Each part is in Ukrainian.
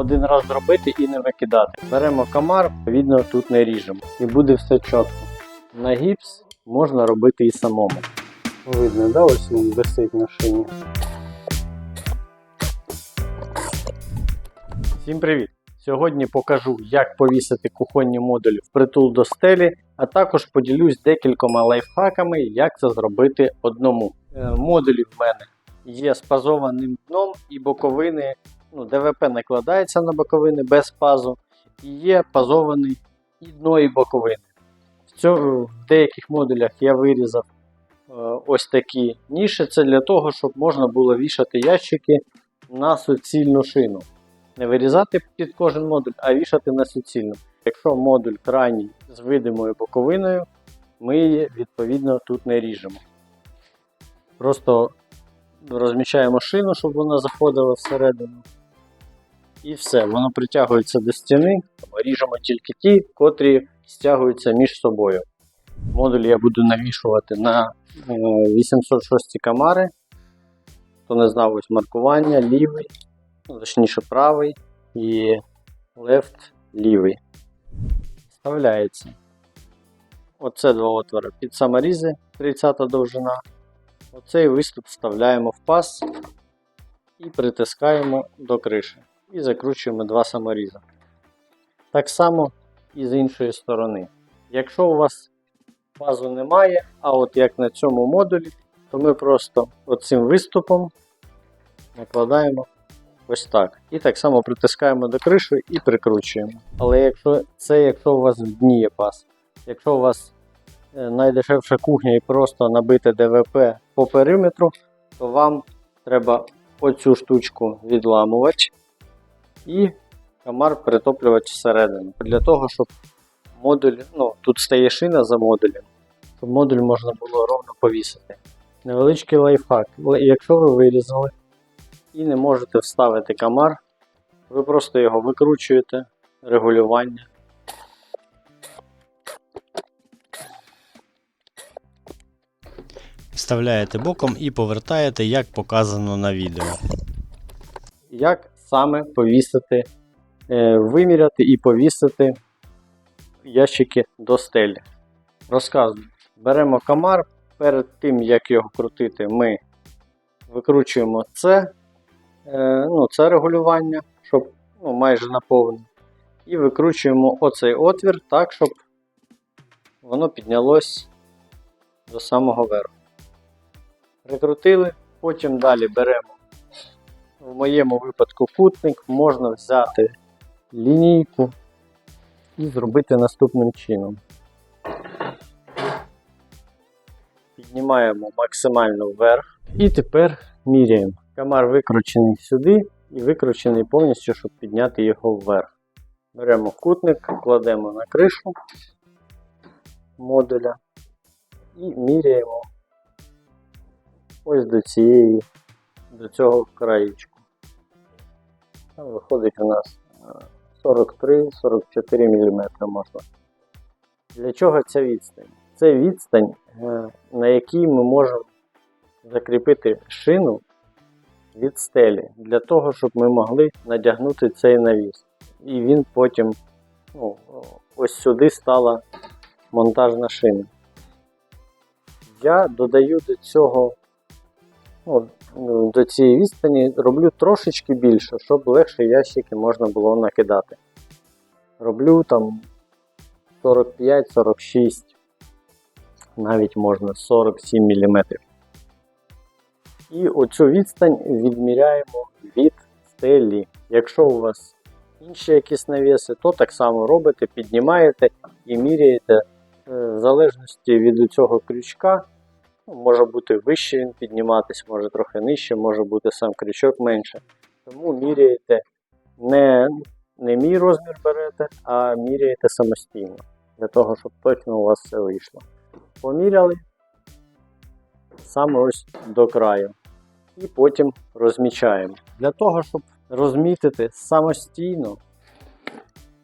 один раз зробити і не викидати. Беремо комар, відно тут не ріжемо. І буде все чітко. На гіпс можна робити і самому. Видно, да, ось він висить на шині. Всім привіт! Сьогодні покажу, як повісити кухонні модулі в притул до стелі, а також поділюсь декількома лайфхаками, як це зробити одному. Е, Модулі в мене є з пазованим дном і боковини, ну, ДВП накладається на боковини без пазу, і є пазований і дно, і боковини. В, цьому, в деяких модулях я вирізав е, ось такі ніші. Це для того, щоб можна було вішати ящики на суцільну шину. Не вирізати під кожен модуль, а вішати на суцільну. Якщо модуль крайній з видимою боковиною, ми її відповідно тут не ріжемо. Просто розміщаємо шину, щоб вона заходила всередину. І все, воно притягується до стіни. Ріжемо тільки ті, котрі стягуються між собою. Модуль я буду навішувати на е, 806 камари. Хто не знав ось маркування, лівий, ну, точніше правий і left лівий. Вставляється. Оце два отвори під саморізи 30 довжина. Оцей виступ вставляємо в паз і притискаємо до криші. І закручуємо два саморізи. Так само і з іншої сторони. Якщо у вас пазу немає, а от як на цьому модулі, то ми просто оцим виступом накладаємо ось так. І так само притискаємо до криші і прикручуємо. Але якщо це якщо у вас в дні є паз. Якщо у вас е, найдешевша кухня і просто набите ДВП по периметру, то вам треба оцю штучку відламувати і комар притоплювати всередину. Для того, щоб модуль, ну тут стає шина за модулем, щоб модуль можна було ровно повісити. Невеличкий лайфхак. Якщо ви вирізали і не можете вставити комар, ви просто його викручуєте, регулювання. Вставляєте боком і повертаєте, як показано на відео. як саме повісити, е, виміряти і повісити ящики до стелі. Розказую. Беремо комар, перед тим як його крутити, ми викручуємо це, е, ну, це регулювання, щоб ну, майже наповнено. І викручуємо оцей отвір так, щоб воно піднялось до самого верху. Прикрутили, потім далі беремо в моєму випадку кутник можна взяти лінійку і зробити наступним чином. Піднімаємо максимально вверх і тепер міряємо. Камар викручений сюди і викручений повністю, щоб підняти його вверх. Беремо кутник, кладемо на кришу модуля і міряємо ось до цієї до цього краєчку. Виходить у нас е, 43-44 мм можна. Для чого ця відстань? Це відстань, е, на якій ми можемо закріпити шину від стелі, для того, щоб ми могли надягнути цей навіс. І він потім ну, ось сюди стала монтажна шина. Я додаю до цього ну, до цієї відстані роблю трошечки більше, щоб легше ящики можна було накидати. Роблю там 45-46, навіть можна 47 мм. І оцю відстань відміряємо від стелі. Якщо у вас інші якісь навіси, то так само робите, піднімаєте і міряєте е, в залежності від цього крючка. Може бути вище він підніматись, може трохи нижче, може бути сам крючок менше. Тому міряєте не, не мій розмір берете, а міряєте самостійно. Для того, щоб точно у вас все вийшло. Поміряли саме ось до краю. І потім розмічаємо. Для того, щоб розмітити самостійно,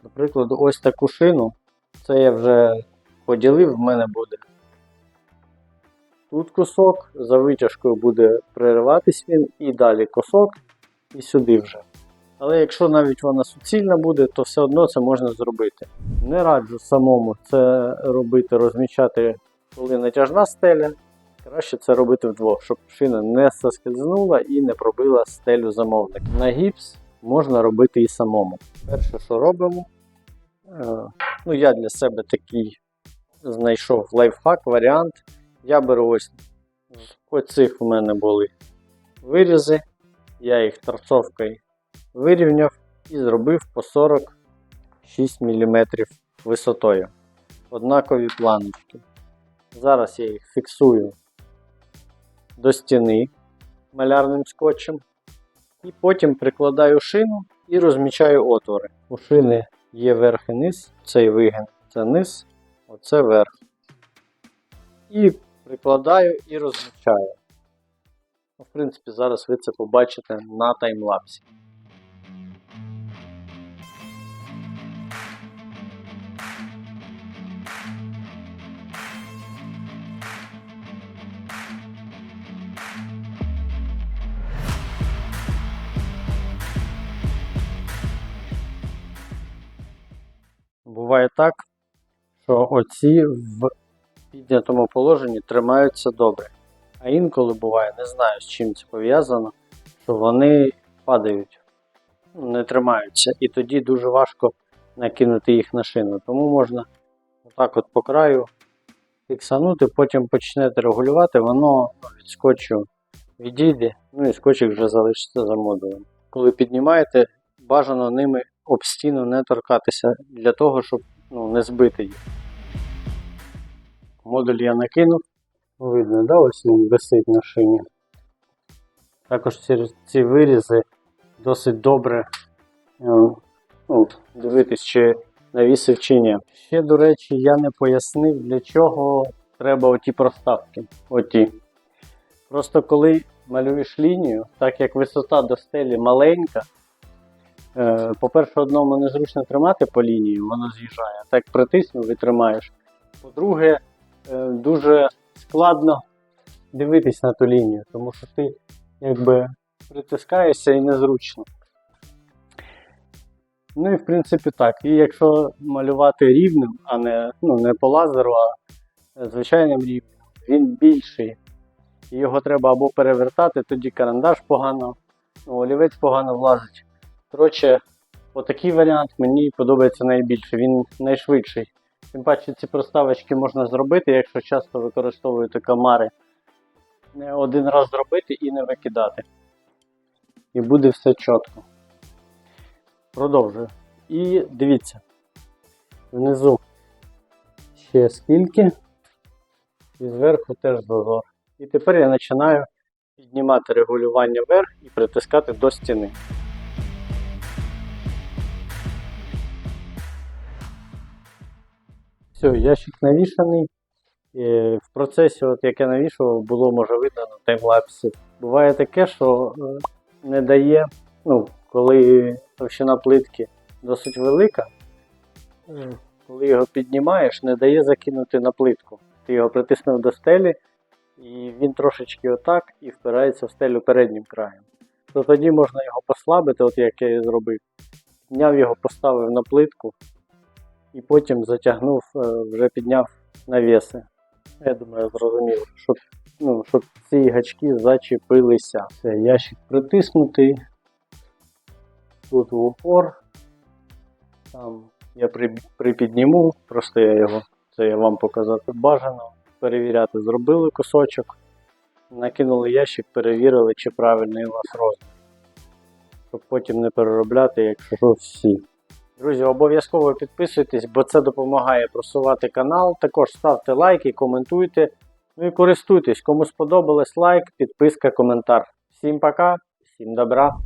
наприклад, ось таку шину, це я вже поділив, в мене буде Тут кусок, за витяжкою буде перериватись він, і далі кусок, і сюди вже. Але якщо навіть вона суцільна буде, то все одно це можна зробити. Не раджу самому це робити, розмічати, коли натяжна стеля. Краще це робити вдвох, щоб шина не соскользнула і не пробила стелю замовника. На гіпс можна робити і самому. Перше, що робимо, е, ну я для себе такий знайшов лайфхак, варіант. Я беру ось з оцих в мене були вирізи, я їх торцовкою вирівняв і зробив по 46 мм висотою. Однакові планочки. Зараз я їх фіксую до стіни малярним скотчем. І потім прикладаю шину і розмічаю отвори. У шини є верх і низ, цей вигін це низ, оце верх. І прикладаю і розмічаю. Ну, В принципі, зараз ви це побачите на таймлапсі. Буває так, що оці в піднятому положенні тримаються добре. А інколи буває, не знаю з чим це пов'язано, що вони падають, не тримаються, і тоді дуже важко накинути їх на шину. Тому можна отак от по краю фіксанути, потім почнете регулювати, воно ну, від скотчу відійде, ну і скотчик вже залишиться за модулем. Коли піднімаєте, бажано ними об стіну не торкатися для того, щоб ну, не збити їх. Модуль я накинув. Видно, да, ось він висить на шині. Також ці, ці вирізи досить добре е, ну, дивитись, чи навісив чи ні. Ще, до речі, я не пояснив, для чого треба оті проставки. Оті. Просто коли малюєш лінію, так як висота до стелі маленька, е, по-перше, одному незручно тримати по лінії, воно з'їжджає. Так притиснув і тримаєш. По-друге, дуже складно дивитись на ту лінію, тому що ти якби притискаєшся і незручно. Ну і в принципі так. І якщо малювати рівним, а не, ну, не по лазеру, а звичайним рівнем, він більший. І його треба або перевертати, тоді карандаш погано, ну, олівець погано влазить. Коротше, отакий варіант мені подобається найбільше, він найшвидший. Тим паче ці проставочки можна зробити, якщо часто використовуєте камари. Не один раз зробити і не викидати. І буде все чітко. Продовжую. І дивіться. Внизу ще скільки. І зверху теж зазор. І тепер я починаю піднімати регулювання вверх і притискати до стіни. Все, ящик навішаний. В процесі, от як я навішував, було може видно на таймлапсі. Буває таке, що е, не дає, ну, коли товщина плитки досить велика, коли його піднімаєш, не дає закинути на плитку. Ти його притиснув до стелі, і він трошечки отак і впирається в стелю переднім краєм. То тоді можна його послабити, от як я і зробив. Підняв його, поставив на плитку і потім затягнув, е, вже підняв навіси. Я думаю, зрозуміло, щоб, ну, щоб ці гачки зачепилися. Все, ящик притиснутий. Тут в упор. Там я при, припідніму, просто я його, це я вам показати бажано. Перевіряти, зробили кусочок, накинули ящик, перевірили, чи правильний у вас розмір. Щоб потім не переробляти, якщо всі. Друзі, обов'язково підписуйтесь, бо це допомагає просувати канал. Також ставте лайки, коментуйте. Ну і користуйтесь. Кому сподобалось лайк, підписка, коментар. Всім пока, всім добра.